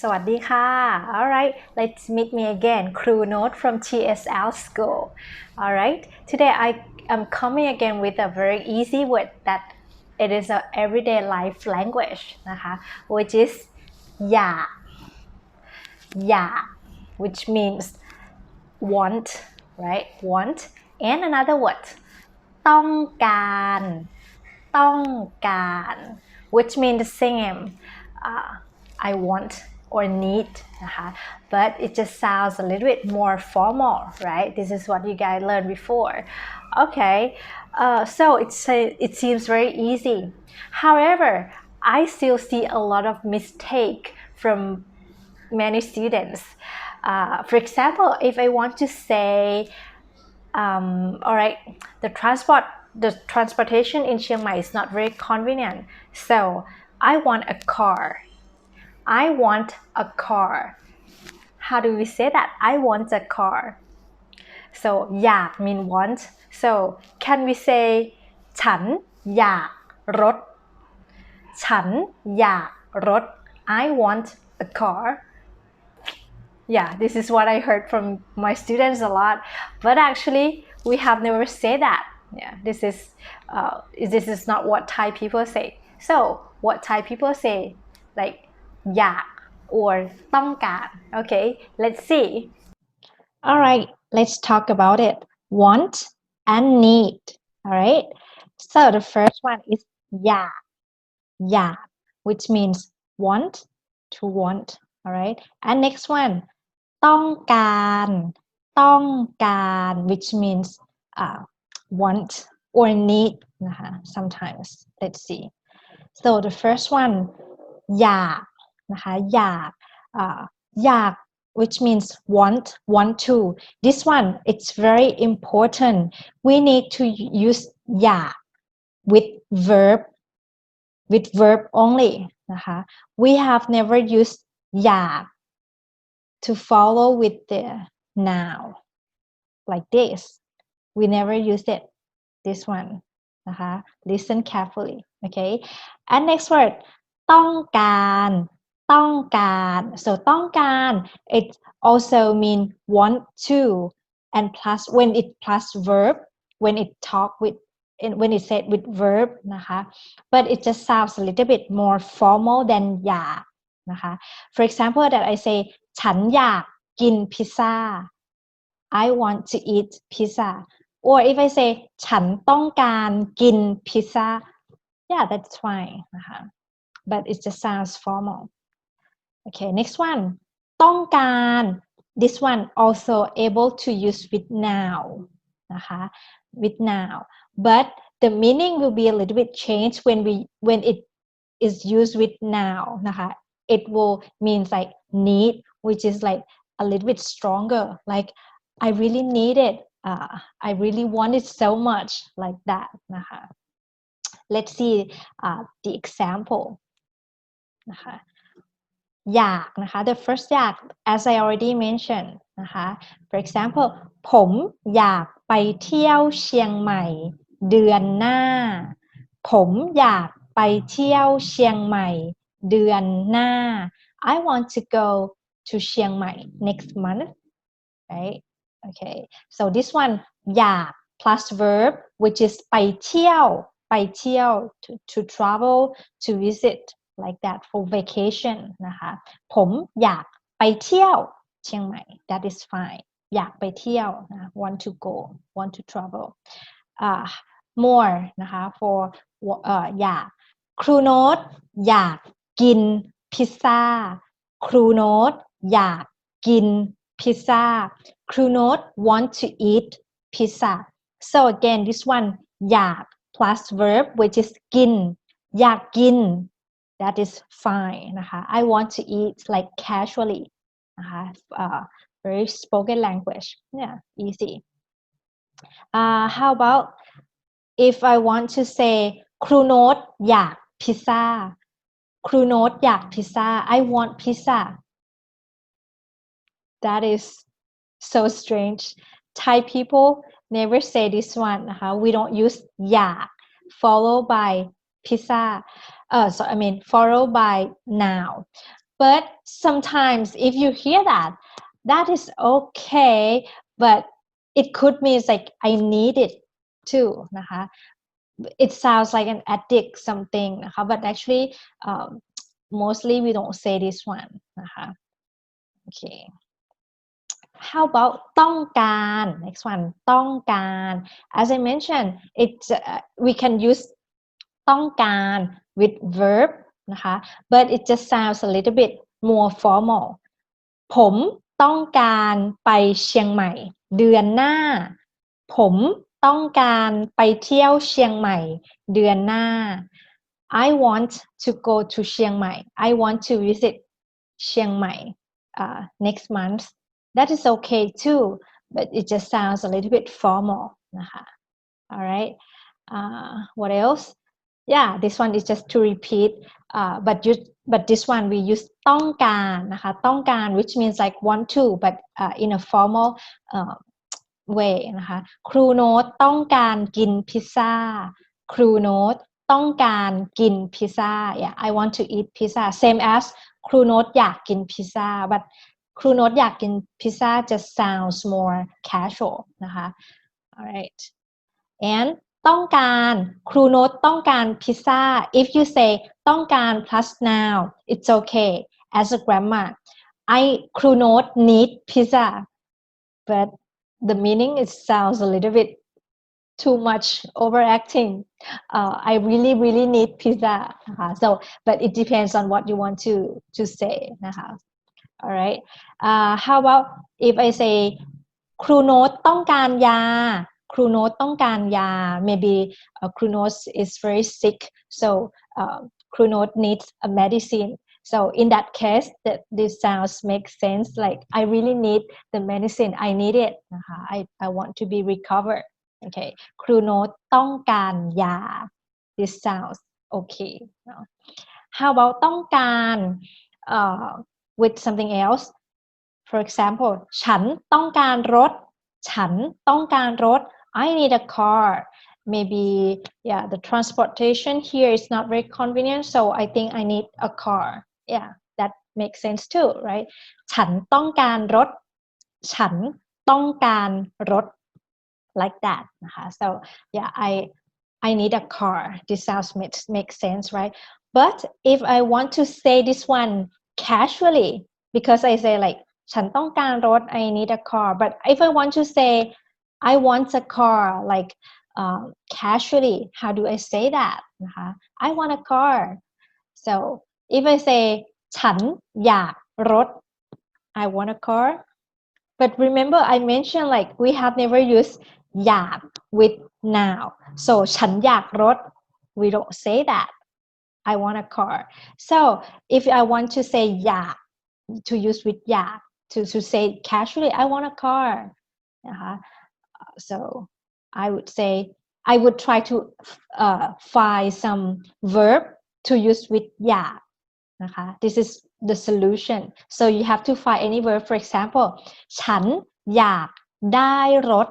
สวัสดีค่ะ Alright let's meet me again crew note from TSL school Alright today I am coming again with a very easy word that it is a everyday life language นะคะ which is อยากอยาก which means want right want and another word ต้องการ ต้องการ which means the same uh, I want or need นะคะ but it just sounds a little bit more formal right this is what you guys learned before okay uh, so it's it seems very easy however I still see a lot of mistake from many students uh, for example if I want to say um, all right the transport the transportation in Chiang Mai is not very convenient so I want a car I want a car how do we say that I want a car so อยาก mean want so can we say ฉันอยากรถ ฉันอยากรถ I want a car yeah this is what I heard from my students a lot but actually we have never said that yeah this is uh, this is not what Thai people say so what Thai people say like อยาก or ต้องการ okay let's see Alright, let's talk about it. Want and need. Alright. So the first one is ya. Ya, which means want to want. Alright. And next one ต้องการ ต้องการ which means uh, want or need นะคะ sometimes let's see so the first one อยาก นะคะอยาก uh, อยาก which means want want to this one it's very important we need to use อยาก with verb with verb only นะคะ we have never used อยาก to follow with the noun like this we never use it this one นะคะ listen carefully okay and next word ต้องการ ต้องการ so ต้องการ it also mean want to and plus when it plus verb when it talk with and when it said with verb นะคะ but it just sounds a little bit more formal than อยากนะคะ for example that I say ฉันอยากกินพิซซ่า I want to eat pizza or if I say ฉันต้องการกินพิซซ่า yeah that's fine นะคะ but it just sounds formal okay next one ต้องการ this one also able to use with now นะคะ with now but the meaning will be a little bit changed when we when it is used with now นะคะ it will means like need which is like a little bit stronger like I really need it uh, I really want it so much like that นะคะ let's see uh, the example นะคะ อยากนะคะ the first อยาก as I already mentioned นะคะ for example ผมอยากไปเที่ยวเชียงใหม่ เดือนหน้า ผมอยากไปเที่ยวเชียงใหม่ เดือนหน้า I want to go to เชียงใหม่ next month right okay so this one อยาก plus verb which is ไปเที่ยว ไปเที่ยว to, to travel to visit like that for vacation นะคะ ผมอยากไปเที่ยวเชียงใหม่ that is fine อยากไปเที่ยวนะ want to go want to travel uh, more นะคะ for เอ่ออยากครูโน้ตอยากกินพิซซ่า ครูโน้ตอยากกินพิซซ่า ครูโน้ต want to eat pizza so again this one อยาก plus verb which is กิน อยากกิน that is fine นะคะ I want to eat like casually นะคะ uh, very spoken language yeah easy uh, how about if I want to say ครูโน้ตอยากพิซซ่า ครูโน้ตอยากพิซซ่า I want pizza that is so strange Thai people never say this one นะคะ we don't use อยาก followed by pizza uh, so I mean followed by now but sometimes if you hear that that is okay but it could mean like I need it too นะคะ it sounds like an addict something นะคะ but actually um, mostly we don't say this one นะคะ okay how about ต้องการ next one ต้องการ as I mentioned it's uh, we can use ต้องการ with verb นะคะ but it just sounds a little bit more formal ผมต้องการไปเชียงใหม่ เดือนหน้า ผมต้องการไปเที่ยวเชียงใหม่ เดือนหน้า I want to go to เชียงใหม่ I want to visit เชียงใหม่ uh, next month that is okay too but it just sounds a little bit formal นะคะ alright uh, what else yeah this one is just to repeat uh, but you but this one we use ต้องการนะคะ ต้องการ which means like want to but uh, in a formal uh, way นะคะ ครูโน้ตต้องการกินพิซซ่า ครูโน้ตต้องการกินพิซซ่า yeah I want to eat pizza same as ครูโน้ตอยากกินพิซซ่า but ครูโน้ตอยากกินพิซซ่า just sounds more casual นะคะ alright and ต้องการครูโน้ตต้องการพิซซ่า if you say ต้องการ plus noun it's okay as a grammar I ครูโน้ต need pizza but the meaning it sounds a little bit too much overacting uh, I really really need pizza นะคะ so but it depends on what you want to to say นะคะ alright uh, how about if I say ครูโน้ตต้องการยา ครูโน้ตต้องการยา maybe uh, ครูโน้ต is very sick so uh, ครูโน้ต needs a medicine so in that case that this sounds make sense like I really need the medicine I need it นะคะ I I want to be recovered okay ครูโน้ตต้องการยา this sounds okay no? how about ต้องการ uh, with something else for example ฉันต้องการรถ ฉันต้องการรถ I need a car maybe yeah the transportation here is not very convenient so I think I need a car yeah that makes sense too right ฉันต้องการรถ ฉันต้องการรถ like that นะคะ so yeah I I need a car this sounds makes makes sense right but if I want to say this one casually because I say like ฉันต้องการรถ I need a car but if I want to say I want a car like uh, casually how do I say that นะคะ I want a car so if I say ฉันอยากรถ I want a car but remember I mentioned like we have never used อยาก with now so ฉันอยากรถ we don't say that I want a car so if I want to say อยาก to use with อยาก to, to say casually I want a car นะคะ so I would say I would try to uh, find some verb to use with อยาก นะคะ this is the solution so you have to find any verb for example ฉันอยากได้รถ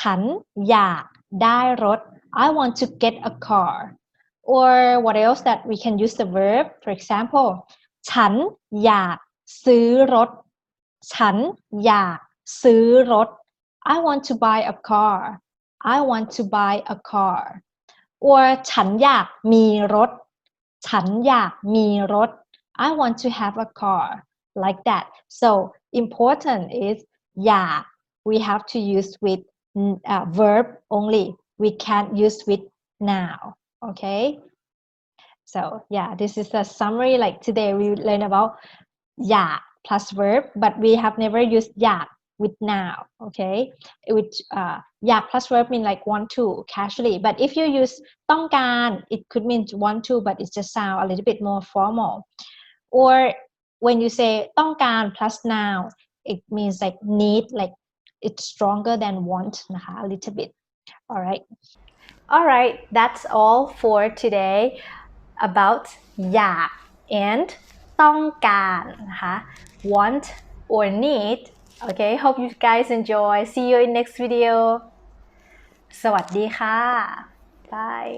ฉันอยากได้รถ I want to get a car or what else that we can use the verb for example ฉันอยากซื้อรถ ฉันอยากซื้อรถ I want to buy a car I want to buy a car or ฉันอยากมีรถ ฉันอยากมีรถ I want to have a car like that so important is อยาก we have to use with uh, verb only we can't use with now okay so yeah this is a summary like today we learn about อยาก plus verb but we have never used อยาก with now okay which uh อยาก plus verb mean like want to casually but if you use ต้องการ it could mean want to but it just sound a little bit more formal or when you say ต้องการ plus now it means like need like it's stronger than want นะคะ a little bit all right Alright, that's all for today about อยาก and ต้องการนะคะ want or need okay hope you guys enjoy see you in next video สวัสดีค่ะ bye